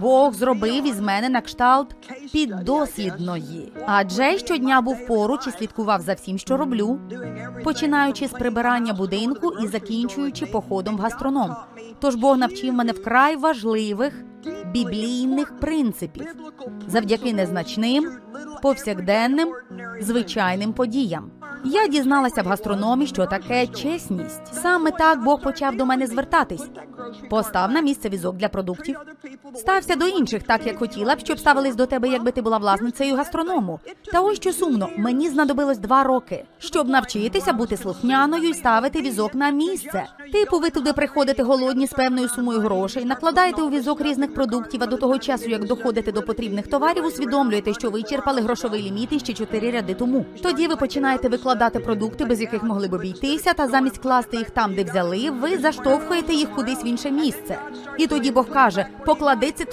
Бог зробив із мене на кшталт піддослідної. Адже щодня був поруч і слідкував за всім, що роблю, починаючи з прибирання будинку і закінчуючи походом в гастроном. Тож Бог навчив мене вкрай важливих біблійних принципів завдяки незначним, повсякденним, звичайним подіям. Я дізналася в гастрономі, що таке чесність. Саме так Бог почав до мене звертатись. Постав на місце візок для продуктів. Стався до інших, так як хотіла б, щоб ставились до тебе, якби ти була власницею гастроному. Та ось що сумно, мені знадобилось два роки, щоб навчитися бути слухняною і ставити візок на місце. Типу, ви туди приходите голодні з певною сумою грошей, накладаєте у візок різних продуктів, а до того часу, як доходите до потрібних товарів, усвідомлюєте, що вичерпали грошовий ліміт іще чотири ряди тому. Тоді ви починаєте викладати продукти, без яких могли б обійтися, та замість класти їх там, де взяли, ви заштовхуєте їх кудись в інше місце. І тоді Бог каже: поклади це